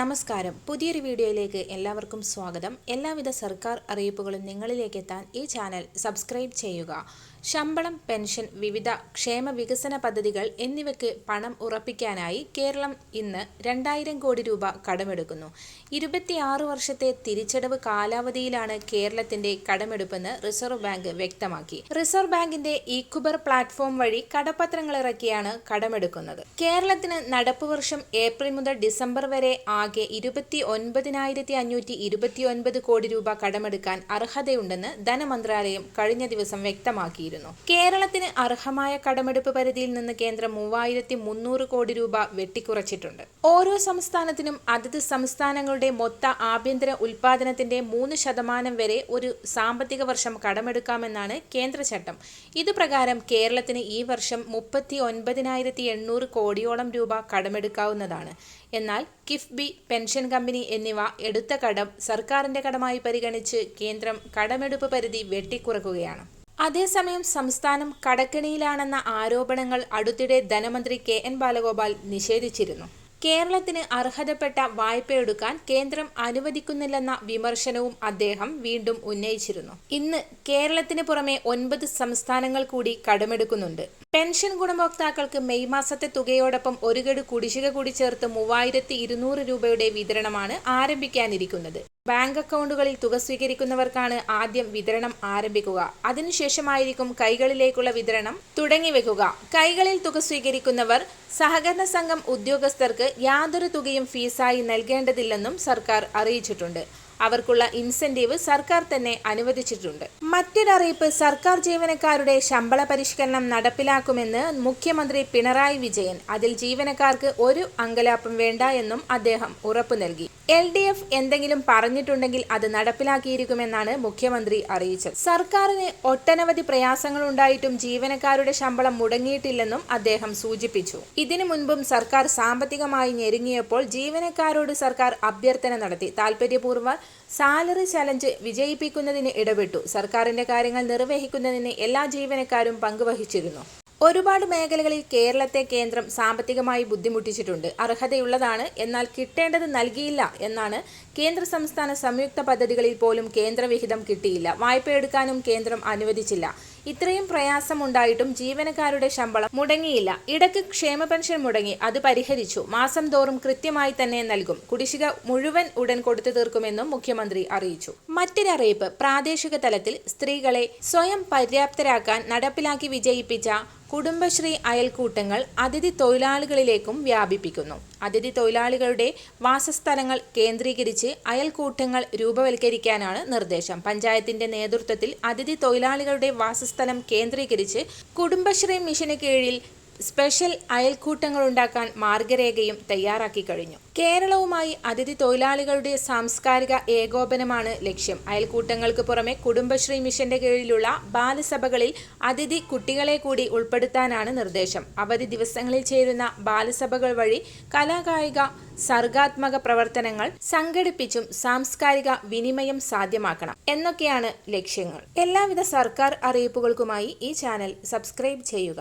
നമസ്കാരം. പുതിയൊരു വീഡിയോയിലേക്ക് എല്ലാവർക്കും സ്വാഗതം. എല്ലാവിധ സർക്കാർ അറിയിപ്പുകളും നിങ്ങളിലേക്ക് എത്താൻ ഈ ചാനൽ സബ്സ്ക്രൈബ് ചെയ്യുക. ശമ്പളം പെൻഷൻ വിവിധ ക്ഷേമ വികസന പദ്ധതികൾ എന്നിവയ്ക്ക് പണം ഉറപ്പിക്കാനായി കേരളം ഇന്ന് രണ്ടായിരം കോടി രൂപ കടമെടുക്കുന്നു. ഇരുപത്തിയാറ് വർഷത്തെ തിരിച്ചടവ് കാലാവധിയിലാണ് കേരളത്തിന്റെ കടമെടുപ്പെന്ന് റിസർവ് ബാങ്ക് വ്യക്തമാക്കി. റിസർവ് ബാങ്കിന്റെ ഈക്കുബർ പ്ലാറ്റ്ഫോം വഴി കടപ്പത്രങ്ങൾ ഇറക്കിയാണ് കടമെടുക്കുന്നത്. കേരളത്തിന് നടപ്പ് വർഷം ഏപ്രിൽ മുതൽ ഡിസംബർ വരെ ആകെ ഇരുപത്തി ഒൻപതിനായിരത്തി അഞ്ഞൂറ്റി ഇരുപത്തി ഒൻപത് കോടി രൂപ കടമെടുക്കാൻ അർഹതയുണ്ടെന്ന് ധനമന്ത്രാലയം കഴിഞ്ഞ ദിവസം വ്യക്തമാക്കിയിരുന്നു. കേരളത്തിന് അർഹമായ കടമെടുപ്പ് പരിധിയിൽ നിന്ന് കേന്ദ്രം മൂവായിരത്തി മുന്നൂറ് കോടി രൂപ വെട്ടിക്കുറച്ചിട്ടുണ്ട്. ഓരോ സംസ്ഥാനത്തിനും അതത് സംസ്ഥാനങ്ങളുടെ മൊത്ത ആഭ്യന്തര ഉൽപാദനത്തിന്റെ മൂന്ന് ശതമാനം വരെ ഒരു സാമ്പത്തിക വർഷം കടമെടുക്കാമെന്നാണ് കേന്ദ്ര ചട്ടം ഇതുപ്രകാരം കേരളത്തിന് ഈ വർഷം മുപ്പത്തി ഒൻപതിനായിരത്തി എണ്ണൂറ് കോടിയോളം രൂപ കടമെടുക്കാവുന്നതാണ്. എന്നാൽ കിഫ്ബി പെൻഷൻ കമ്പനി എന്നിവ എടുത്ത കടം സർക്കാരിന്റെ കടമായി പരിഗണിച്ച് കേന്ദ്രം കടമെടുപ്പ് പരിധി വെട്ടിക്കുറക്കുകയാണ്. അതേസമയം സംസ്ഥാനം കടക്കെണിയിലാണെന്ന ആരോപണങ്ങൾ അടുത്തിടെ ധനമന്ത്രി കെ എൻ ബാലഗോപാൽ നിഷേധിച്ചിരുന്നു. കേരളത്തിന് അർഹതപ്പെട്ട വായ്പ എടുക്കാൻ കേന്ദ്രം അനുവദിക്കുന്നില്ലെന്ന വിമർശനവും അദ്ദേഹം വീണ്ടും ഉന്നയിച്ചിരുന്നു. ഇന്ന് കേരളത്തിന് പുറമെ ഒൻപത് സംസ്ഥാനങ്ങൾ കൂടി കടമെടുക്കുന്നുണ്ട്. പെൻഷൻ ഗുണഭോക്താക്കൾക്ക് മെയ് മാസത്തെ തുകയോടൊപ്പം ഒരു ഗഡു കുടിശ്ശിക കൂടി ചേർത്ത് മൂവായിരത്തി ഇരുന്നൂറ് രൂപയുടെ വിതരണമാണ് ആരംഭിക്കാനിരിക്കുന്നത്. ബാങ്ക് അക്കൗണ്ടുകളിൽ തുക സ്വീകരിക്കുന്നവർക്കാണ് ആദ്യം വിതരണം ആരംഭിക്കുക. അതിനുശേഷമായിരിക്കും കൈകളിലേക്കുള്ള വിതരണം തുടങ്ങിവെക്കുക കൈകളിൽ തുക സ്വീകരിക്കുന്നവർ സഹകരണ സംഘം ഉദ്യോഗസ്ഥർക്ക് യാതൊരു തുകയും ഫീസായി നൽകേണ്ടതില്ലെന്നും സർക്കാർ അറിയിച്ചിട്ടുണ്ട്. അവർക്കുള്ള ഇൻസെന്റീവ് സർക്കാർ തന്നെ അനുവദിച്ചിട്ടുണ്ട്. മറ്റൊരറിയിപ്പ് സർക്കാർ ജീവനക്കാരുടെ ശമ്പള പരിഷ്കരണം നടപ്പിലാക്കുമെന്ന് മുഖ്യമന്ത്രി പിണറായി വിജയൻ. അതിൽ ജീവനക്കാർക്ക് ഒരു അങ്കലാപ്പം വേണ്ട എന്നും അദ്ദേഹം ഉറപ്പു നൽകി എൽ ഡി എഫ് എന്തെങ്കിലും പറഞ്ഞിട്ടുണ്ടെങ്കിൽ അത് നടപ്പിലാക്കിയിരിക്കുമെന്നാണ് മുഖ്യമന്ത്രി അറിയിച്ചത്. സർക്കാരിന് ഒട്ടനവധി പ്രയാസങ്ങൾ ഉണ്ടായിട്ടും ജീവനക്കാരുടെ ശമ്പളം മുടങ്ങിയിട്ടില്ലെന്നും അദ്ദേഹം സൂചിപ്പിച്ചു. ഇതിനു മുൻപും സർക്കാർ സാമ്പത്തികമായി ഞെരുങ്ങിയപ്പോൾ ജീവനക്കാരോട് സർക്കാർ അഭ്യർത്ഥന നടത്തി. താല്പര്യപൂർവ സാലറി ചലഞ്ച് വിജയിപ്പിക്കുന്നതിന് ഇടപെട്ടു. സർക്കാരിന്റെ കാര്യങ്ങൾ നിർവഹിക്കുന്നതിന് എല്ലാ ജീവനക്കാരും പങ്കുവഹിച്ചിരുന്നു. ഒരുപാട് മേഖലകളിൽ കേരളത്തെ കേന്ദ്രം സാമ്പത്തികമായി ബുദ്ധിമുട്ടിച്ചിട്ടുണ്ട്. അർഹതയുള്ളതാണ് എന്നാൽ കിട്ടേണ്ടത് നൽകിയില്ല എന്നാണ് കേന്ദ്ര സംസ്ഥാന സംയുക്ത പദ്ധതികളിൽ പോലും കേന്ദ്രവിഹിതം കിട്ടിയില്ല. വായ്പയെടുക്കാനും കേന്ദ്രം അനുവദിച്ചില്ല. ഇത്രയും പ്രയാസമുണ്ടായിട്ടും ജീവനക്കാരുടെ ശമ്പളം മുടങ്ങിയില്ല. ഇടയ്ക്ക് ക്ഷേമ പെൻഷൻ മുടങ്ങി. അത് പരിഹരിച്ചു. മാസം തോറും കൃത്യമായി തന്നെ നൽകും. കുടിശ്ശിക മുഴുവൻ ഉടൻ കൊടുത്തു തീർക്കുമെന്നും മുഖ്യമന്ത്രി അറിയിച്ചു. മറ്റൊരറിയിപ്പ്. പ്രാദേശിക തലത്തിൽ സ്ത്രീകളെ സ്വയം പര്യാപ്തരാക്കാൻ നടപ്പിലാക്കി വിജയിപ്പിച്ച കുടുംബശ്രീ അയൽക്കൂട്ടങ്ങൾ അതിഥി തൊഴിലാളികളിലേക്കും വ്യാപിപ്പിക്കുന്നു. അതിഥി തൊഴിലാളികളുടെ വാസസ്ഥലങ്ങൾ കേന്ദ്രീകരിച്ച് അയൽക്കൂട്ടങ്ങൾ രൂപവൽക്കരിക്കാനാണ് നിർദ്ദേശം. പഞ്ചായത്തിന്റെ നേതൃത്വത്തിൽ അതിഥി തൊഴിലാളികളുടെ വാസസ്ഥലം കേന്ദ്രീകരിച്ച് കുടുംബശ്രീ മിഷന് കീഴിൽ സ്പെഷ്യൽ അയൽക്കൂട്ടങ്ങൾ ഉണ്ടാക്കാൻ മാർഗരേഖയും തയ്യാറാക്കി കഴിഞ്ഞു. കേരളവുമായി അതിഥി തൊഴിലാളികളുടെ സാംസ്കാരിക ഏകോപനമാണ് ലക്ഷ്യം. അയൽക്കൂട്ടങ്ങൾക്ക് പുറമെ കുടുംബശ്രീ മിഷന്റെ കീഴിലുള്ള ബാലസഭകളിൽ അതിഥി കുട്ടികളെ കൂടി ഉൾപ്പെടുത്താനാണ് നിർദ്ദേശം. അവധി ദിവസങ്ങളിൽ ചേരുന്ന ബാലസഭകൾ വഴി കലാകായിക സർഗാത്മക പ്രവർത്തനങ്ങൾ സംഘടിപ്പിച്ചും സാംസ്കാരിക വിനിമയം സാധ്യമാക്കണം എന്നൊക്കെയാണ് ലക്ഷ്യങ്ങൾ. എല്ലാവിധ സർക്കാർ അറിയിപ്പുകൾക്കുമായി ഈ ചാനൽ സബ്സ്ക്രൈബ് ചെയ്യുക.